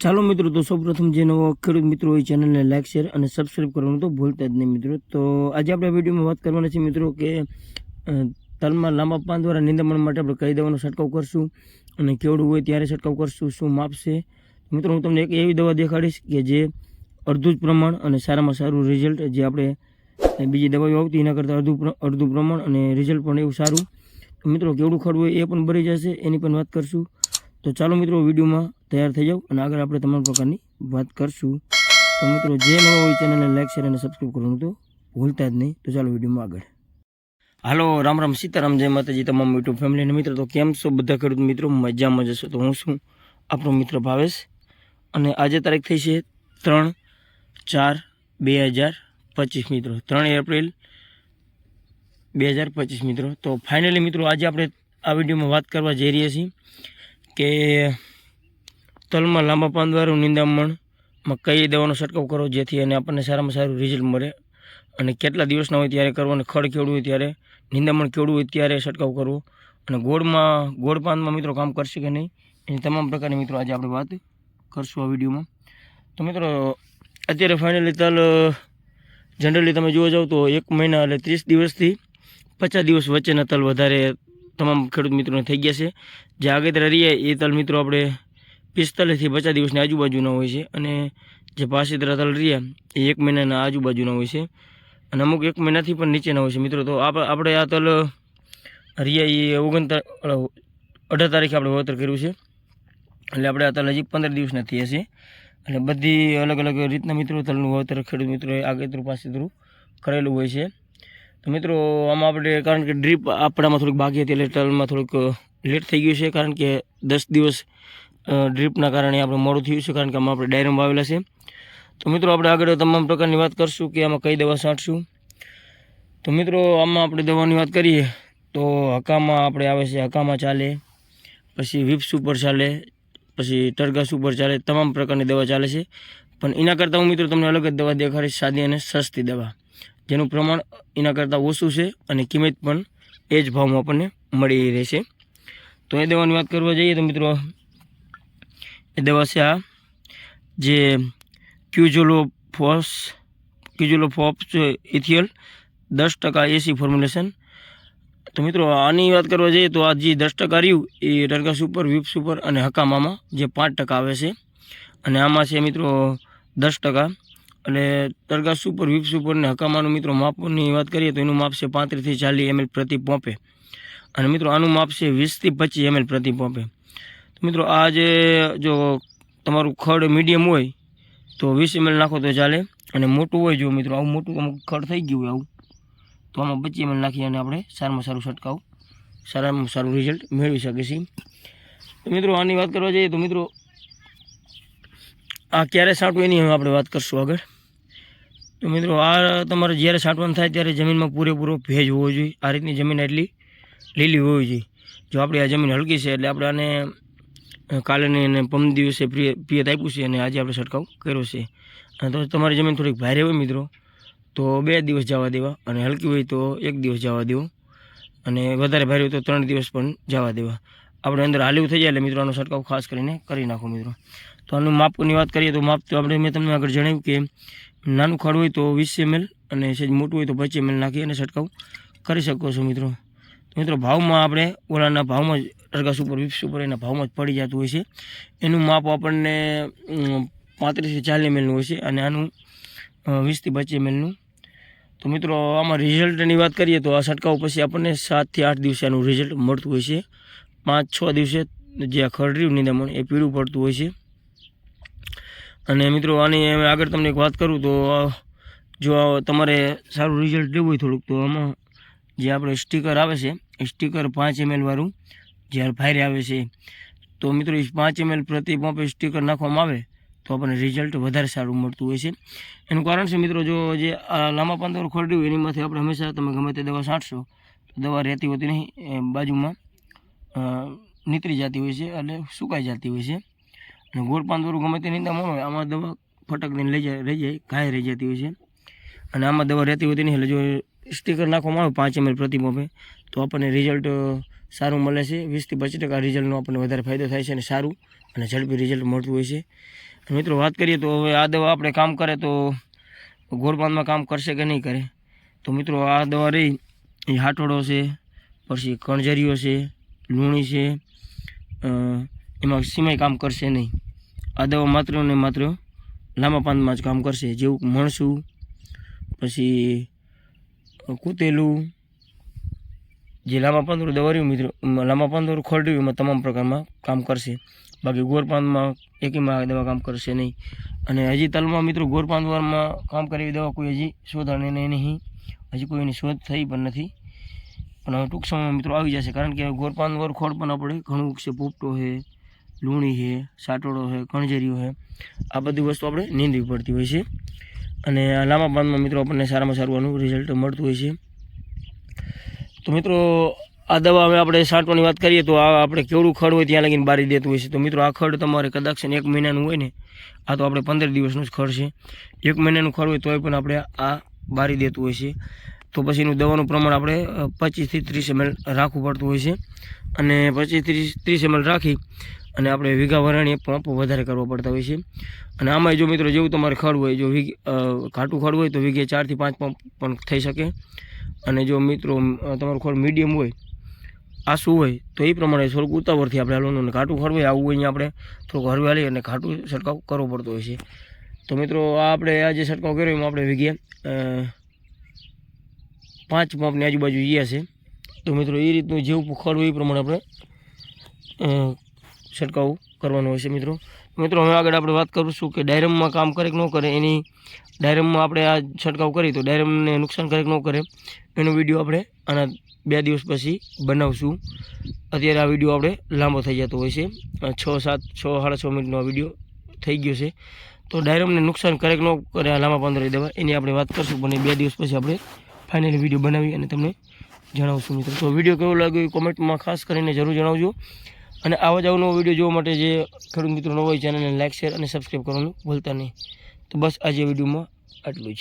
ચાલો મિત્રો, તો સૌપ્રથમ જે નવો ખેડૂત મિત્રો હોય ચેનલને લાઇક શેર અને સબસ્ક્રાઈબ કરવાનું તો ભૂલતા જ નહીં મિત્રો. તો આજે આપણે વિડીયોમાં વાત કરવાના છે મિત્રો કે તલમાં લાંબા પાન દ્વારા નિંદામણ માટે આપણે કઈ દવાનો છંટકાવ કરશું અને કેવડું હોય ત્યારે છંટકાવ કરશું, શું માપશે? મિત્રો, હું તમને એક એવી દવા દેખાડીશ કે જે અડધું જ પ્રમાણ અને સારામાં સારું રિઝલ્ટ જે આપણે બીજી દવાઓ આવતી એના કરતાં અડધું અડધું પ્રમાણ અને રિઝલ્ટ પણ એવું સારું. મિત્રો, કેવડું ખડ હોય એ પણ ભરી જશે, એની પણ વાત કરશું. તો ચાલો મિત્રો, વિડીયોમાં તૈયાર થઈ જાઓ અને આગળ આપણે તમામ પ્રકારની વાત કરશું. તો મિત્રો, જે નવો હોય ચેનલને લાઈક, શેર અને સબસ્ક્રાઈબ કરવાનું તો ભૂલતા જ નહીં. તો ચાલો વિડીયોમાં આગળ. હાલો, રામ રામ, સીતારામ, જય માતાજી તમામ યુટ્યુબ ફેમિલી અને મિત્રો. તો કેમ છો બધા ખેડૂત મિત્રો? મજામાં જશો તો હું છું આપણો મિત્ર ભાવેશ. અને આજે તારીખ થઈ છે ત્રણ ચાર બે હજાર પચીસ મિત્રો. ત્રણ એપ્રિલ બે હજાર પચીસ મિત્રો. તો ફાઇનલી મિત્રો, આજે આપણે આ વિડીયોમાં વાત કરવા જઈ રહ્યા છીએ. કે તલમાં લાંબા પાન દ્વારા નિંદામણમાં કઈ દવાનો છંટકાવ કરો જેથી એને આપણને સારામાં સારું રિઝલ્ટ મળે. અને કેટલા દિવસના હોય ત્યારે કરવો અને ખડ કેવડું હોય ત્યારે, નિંદામણ કેવડું હોય ત્યારે છંટકાવ કરવો. અને ગોળમાં, ગોળ પાનમાં મિત્રો કામ કરશે કે નહીં, એની તમામ પ્રકારની મિત્રો આજે આપણે વાત કરશું આ વિડીયોમાં. તો મિત્રો, અત્યારે ફાઇનલી તલ જનરલી તમે જોવા જાઓ તો એક મહિના એટલે ત્રીસ દિવસથી પચાસ દિવસ વચ્ચેના તલ વધારે તમામ ખેડૂત મિત્રોને થઈ ગયા છે. જે આગેતરા રહ્યા એ તલ મિત્રો આપણે પિસ્તાલીસથી પચાસ દિવસની આજુબાજુના હોય છે અને જે પાસેતરા તલ રહ્યા એ એક મહિનાના આજુબાજુના હોય છે અને અમુક એક મહિનાથી પણ નીચેના હોય છે મિત્રો. તો આપ- આપણે આ તલ રહ્યા એ ઓગણતા અઢાર તારીખે આપણે વાવેતર કર્યું છે. એટલે આપણે આ તલ હજી પંદર દિવસના થયા છે. એટલે બધી અલગ અલગ રીતના મિત્રો તલનું વાવેતર ખેડૂત મિત્રોએ આગેતરું પાસેતરું કરેલું હોય છે. તો મિત્રો, આમાં આપણે કારણ કે ડ્રીપ આપણામાં થોડીક બાકી હતી એટલે તલમાં થોડુંક લેટ થઈ ગયું છે કારણ કે દસ દિવસ ડ્રીપના કારણે આપણે મોડું થયું છે કારણ કે આમાં આપણે ડાયરમ વાવેલા છે. તો મિત્રો, આપણે આગળ તમામ પ્રકારની વાત કરશું કે આમાં કઈ દવા છાંટશું. તો મિત્રો, આમાં આપણે દવાની વાત કરીએ તો હકામાં આપણે આવે છે, હકામાં ચાલે, પછી વિપ્સ ઉપર ચાલે, પછી ટરગાસ ઉપર ચાલે, તમામ પ્રકારની દવા ચાલે છે. પણ એના કરતાં હું મિત્રો તમને અલગ જ દવા દેખાડીશ, સાદી અને સસ્તી દવા. જેનું પ્રમાણ એના કરતાં ઓછું છે અને કિંમત પણ એ જ ભાવમાં આપણને મળી રહેશે તો એ દવાની વાત કરવા જઈએ તો મિત્રો, એ દવા છે આ જે ક્યુઝોલો ફોસ ક્યુઝોલો ફોપ્સ ઇથિયલ દસ ટકા એસી ફોર્મ્યુલેશન. તો મિત્રો, આની વાત કરવા જઈએ તો આ જે દસ ટકા રહ્યું એ ટર્કા સુપર વિપ સુપર અને હકામામાં જે પાંચ ટકા આવે છે. અને આમાં છે મિત્રો દસ ટકા. એટલે તરગાહ સુપર, વિપ સુપર અને હકામાનું મિત્રો માપની વાત કરીએ તો એનું માપ છે પાંત્રીસથી ચાલીસ એમએલ પ્રતિ પોંપે. અને મિત્રો આનું માપ છે વીસથી પચીસ એમએલ પ્રતિ પોંપે. તો મિત્રો આ જે જો તમારું ખડ મીડિયમ હોય તો વીસ એમએલ નાખો તો ચાલે. અને મોટું હોય જો મિત્રો આવું મોટું અમુક ખડ થઈ ગયું હોય આવું, તો આમાં પચીસ એમએલ નાખી અને આપણે સારામાં સારું છંટકાવ, સારામાં સારું રિઝલ્ટ મેળવી શકીએ છીએ. તો મિત્રો આની વાત કરવા જઈએ તો મિત્રો આ ક્યારે સાંટું એની આપણે વાત કરશું આગળ. તો મિત્રો આ તમારે જ્યારે છાંટવાનું થાય ત્યારે જમીનમાં પૂરેપૂરો ભેજ હોવો જોઈએ. આ રીતની જમીન એટલી લીલી હોવી જોઈએ. જો આપણી આ જમીન હલકી છે એટલે આપણે આને અ, કાલે એને પમ દિવસે પ્રિય પિયત આપ્યું છે અને આજે આપણે છંટકાવ કર્યો છે. તો તમારી જમીન થોડીક ભારે હોય મિત્રો તો બે દિવસ જવા દેવા અને હલકી હોય તો એક દિવસ જવા દેવો અને વધારે ભારે હોય તો ત્રણ દિવસ પણ જવા દેવા. આપણે અંદર હાલ્યું થઈ જાય એટલે મિત્રો આનો છંટકાવ ખાસ કરીને કરી નાખો મિત્રો. તો આનું માપની વાત કરીએ તો માપ તો આપણે મેં તમને આગળ જણાવ્યું કે નાનું ખડ હોય તો વીસ એમએલ અને સેજ મોટું હોય તો પચીસ એમએલ નાખી અને છંટકાવ કરી શકો છો મિત્રો. તો મિત્રો, ભાવમાં આપણે ઓલાના ભાવમાં જ અરગાસ ઉપર વીસ ઉપર એના ભાવમાં જ પડી જતું હોય છે. એનું માપ આપણને પાંત્રીસથી ચાલીસ એમએલનું હોય છે અને આનું વીસથી પચીસ એમએલનું તો મિત્રો, આમાં રિઝલ્ટની વાત કરીએ તો આ છંટકાવ પછી આપણને સાતથી આઠ દિવસે આનું રિઝલ્ટ મળતું હોય છે. પાંચ છ દિવસે જે આ ખરડ્યું નિંદામણ એ પીળું પડતું હોય છે. અને મિત્રો, આની આગળ તમને એક વાત કરું તો જો તમારે સારું રિઝલ્ટ લેવું હોય થોડુંક, તો આમાં જે આપણે સ્ટીકર આવે છે સ્ટીકર પાંચ એમએલવાળું જ્યારે ફાયરે આવે છે, તો મિત્રો પાંચ એમએલ પ્રતિ પંપે સ્ટીકર નાખવામાં આવે, તો આપણને રિઝલ્ટ વધારે સારું મળતું હોય છે. એનું કારણ છે મિત્રો, જો જે લાંબા પાંદર ખોરડ્યું હોય એની આપણે હંમેશા તમે ગમે તે દવા છાંટશો, તો દવા રહેતી હોતી નહીં બાજુમાં નીતરી જતી હોય છે એટલે સુકાઈ જતી હોય છે. ગોળ પાંદોરું ગમે તે નિંદામણ હોય, આમાં દવા ફટક દઈને લઈ જાય, રહી જાય ઘાય રહી જતી હોય છે. અને આમાં દવા રહેતી હોતી નહીં એટલે જો સ્ટીકર નાખવામાં આવે, પાંચ એમએલ પ્રતિ પંપે તો આપણને રિઝલ્ટ સારું મળે છે. વીસથી પચીસ ટકા રિઝલ્ટનો આપણને વધારે ફાયદો થાય છે અને સારું અને ઝડપી રિઝલ્ટ મળતું હોય છે. મિત્રો વાત કરીએ તો હવે આ દવા આપણે કામ કરે તો ગોળપાનમાં કામ કરશે કે નહીં કરે? તો મિત્રો આ દવા રહી, એ હાટોડો છે, પછી કણજરીઓ છે, લૂણી છે એમાં સિમાઈ કામ કરશે નહીં. આ દવા માત્ર ને માત્ર લાંબા પાંદમાં જ કામ કરશે. જેવું મણસું પછી કૂતેલું, જે લાંબા પાંદરું દવાર્યું મિત્રો લાંબા પાંદરું ખોરડ્યું એમાં તમામ પ્રકારમાં કામ કરશે. બાકી ગોરપાંદમાં એકીમાં દવા કામ કરશે નહીં. અને હજી તલમાં મિત્રો ગોરપાંદવારમાં કામ કરે એવી દવા કોઈ હજી શોધાણી નહીં નહીં. હજી કોઈ એની શોધ થઈ પણ નથી. પણ હવે ટૂંક સમયમાં મિત્રો આવી જશે. કારણ કે ગોરપાંદવર ખોળ પણ આપણે ઘણું છે પોપટો છે લૂણી છે સાટોડો છે, કણજેરીઓ છે, આ બધી વસ્તુ આપણે નીંદવી પડતી હોય છે. અને લાંબા પાનમાં મિત્રો આપણને સારામાં સારું આનું રિઝલ્ટ મળતું હોય છે. તો મિત્રો, આ દવા હવે આપણે છાંટવાની વાત કરીએ તો આ આપણે કેવડું ખડ હોય ત્યાં લગીને બારી દેતું હોય છે. તો મિત્રો, આ ખડ તમારે કદાચ એક મહિનાનું હોય ને, આ તો આપણે પંદર દિવસનું જ ખડ છે. એક મહિનાનું ખડ હોય તોય પણ આપણે આ બારી દેતું હોય છે. તો પછી એનું દવાનું પ્રમાણ આપણે પચીસથી ત્રીસ એમએલ રાખવું પડતું હોય છે. અને પચીસ ત્રીસ ત્રીસ એમએલ રાખી અને આપણે વીઘા વરાણીએ પંપ વધારે કરવો પડતા હોય છે. અને આમાં જો મિત્રો જેવું તમારે ખડ હોય, જો વીઘ ઘાટું ખડ હોય તો વીઘે ચારથી પાંચ પંપ પણ થઈ શકે. અને જો મિત્રો તમારું ખોળ મીડિયમ હોય આસું હોય, તો એ પ્રમાણે થોડુંક ઉતાવળથી આપણે હાલવાનું અને ઘાટું ખડ હોય, આવું અહીંયા આપણે થોડુંક હરવાલી અને ઘાટું છંટકાવ કરવો પડતો હોય છે. તો મિત્રો, આ આપણે, આ જે છંટકાવ કર્યો એમાં આપણે વીઘે પાંચ પંપની આજુબાજુ ગયા છે. તો મિત્રો એ રીતનું જેવું ખડ હોય એ પ્રમાણે આપણે છંટકાવ કરવાનો હોય છે, મિત્રો. મિત્રો, હવે આગળ આપણે વાત કરીશું કે ડાયરમમાં કામ કરે કે ન કરે. એની ડાયરમમાં આપણે આ છંટકાવ કરી તો ડાયરમને નુકસાન કરે કે ન કરે, એનો વીડિયો આપણે આના બે દિવસ પછી બનાવશું. અત્યારે આ વીડિયો આપણે લાંબો થઈ જતો હોય છે. છ સાત, છ, સાડા છ મિનિટનો આ વીડિયો થઈ ગયો છે. તો ડાયરમને નુકસાન કરે કે ન કરે, આ લાંબા પાંદડી દવા, એની આપણે વાત કરશું. પણ બે દિવસ પછી આપણે ફાઇનલી વીડિયો બનાવી અને તમને જણાવશું, મિત્રો. તો વીડિયો કેવો લાગ્યો કોમેન્ટમાં ખાસ કરીને જરૂર જણાવજો. અને આવા જ નવો વીડિયો જોવા માટે જે ખેડૂત મિત્રો નવો હોય ચેનલને લાઇક શેર અને સબસ્ક્રાઈબ કરવાનું ભૂલતા નહીં. તો બસ આજે વિડીયોમાં આટલું જ.